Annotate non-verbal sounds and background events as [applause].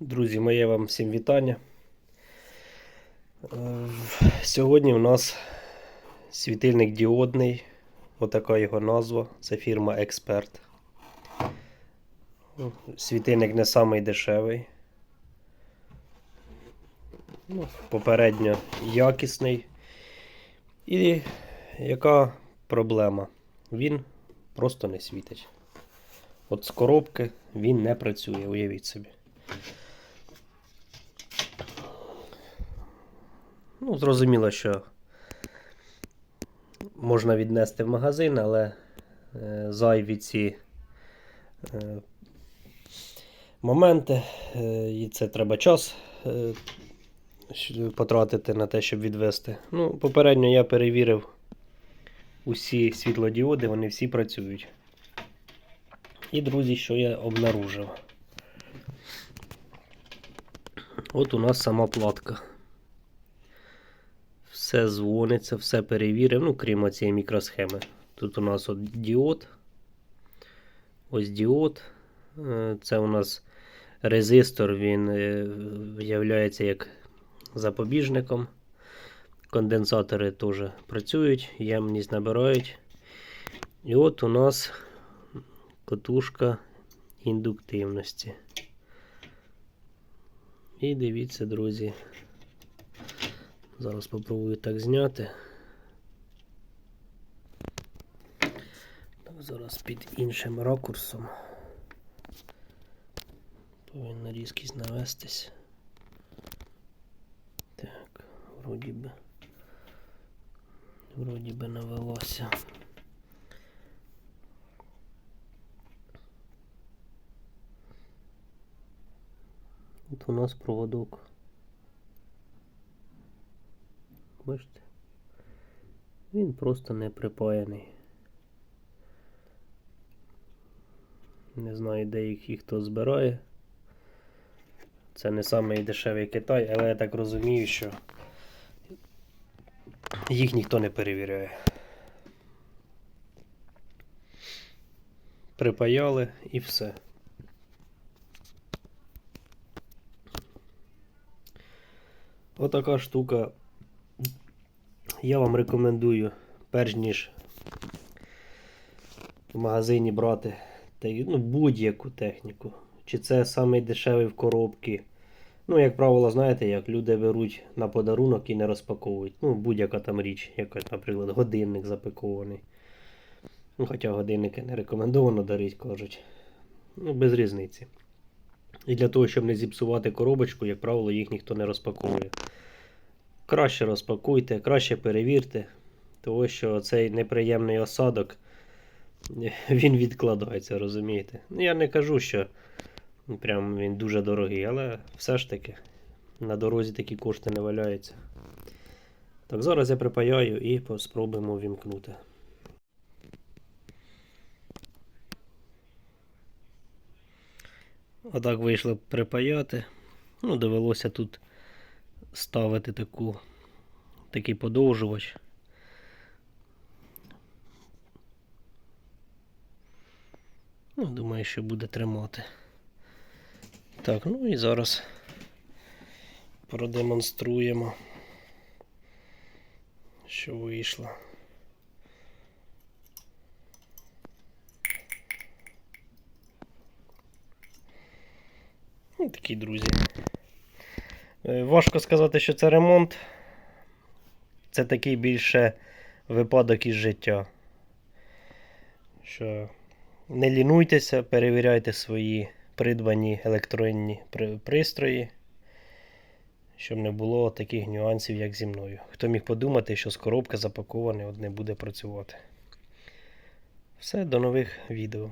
Друзі, моє вам всім вітання. Е, Сьогодні у нас світильник діодний, отака його назва. Це фірма Експерт. Ну, Світильник не самий дешевий. Ну, попередньо якісний. І яка проблема? Він просто не світить. От з коробки він не працює, уявіть собі. Ну, зрозуміло, що можна віднести в магазин, але е, зайві ці е, моменти, е, і це треба час е, потратити на те, щоб відвести. Ну, попередньо я перевірив усі світлодіоди, вони всі працюють. І, друзі, що я обнаружив. От у нас сама платка. Все дзвониться, все перевірив, ну, крім цієї мікросхеми. Тут у нас от діод. Ось діод. Е, Це у нас резистор, він е, являється як запобіжником. Конденсатори теж працюють, ємність набирають. І от у нас котушка індуктивності. І дивіться, друзі. Зараз спробую так зняти. Так, зараз під іншим ракурсом. Повинна різкість навестись. Так, вроді би. Вроді би навелося. От у нас проводок. Бачите? Він просто не припаяний. Не знаю, де їх і хто збирає. Це не самий дешевий Китай, але я так розумію, що їх ніхто не перевіряє. Припаяли і все. Отака штука. Я вам рекомендую, перш ніж в магазині брати ну, будь-яку техніку. Чи це самий дешевий в коробці. Ну, як правило, знаєте, як люди беруть на подарунок і не розпаковують. Ну, будь-яка там річ, якась, наприклад, годинник запакований. Ну, хоча годинники не рекомендовано дарити, кажуть. Ну, без різниці. І для того, щоб не зіпсувати коробочку, як правило, їх ніхто не розпаковує. Краще розпакуйте, краще перевірте, тому що цей неприємний осадок [laughs] він відкладається, розумієте? Ну, я не кажу, що прям він дуже дорогий, але все ж таки на дорозі такі кошти не валяються. Так, зараз я припаяю і спробуємо вімкнути. Отак вийшло припаяти. Ну, довелося тут ставити таку, такий подовжувач. Ну, думаю, що буде тримати. Так, ну і зараз продемонструємо, що вийшло. Ну, такі друзі. Е, Важко сказати, що це ремонт. Це такий більше випадок із життя. Що не лінуйтеся, перевіряйте свої придбані електронні пристрої, щоб не було таких нюансів, як зі мною. Хто міг подумати, що з коробки запаковане не буде працювати. Все, до нових відео.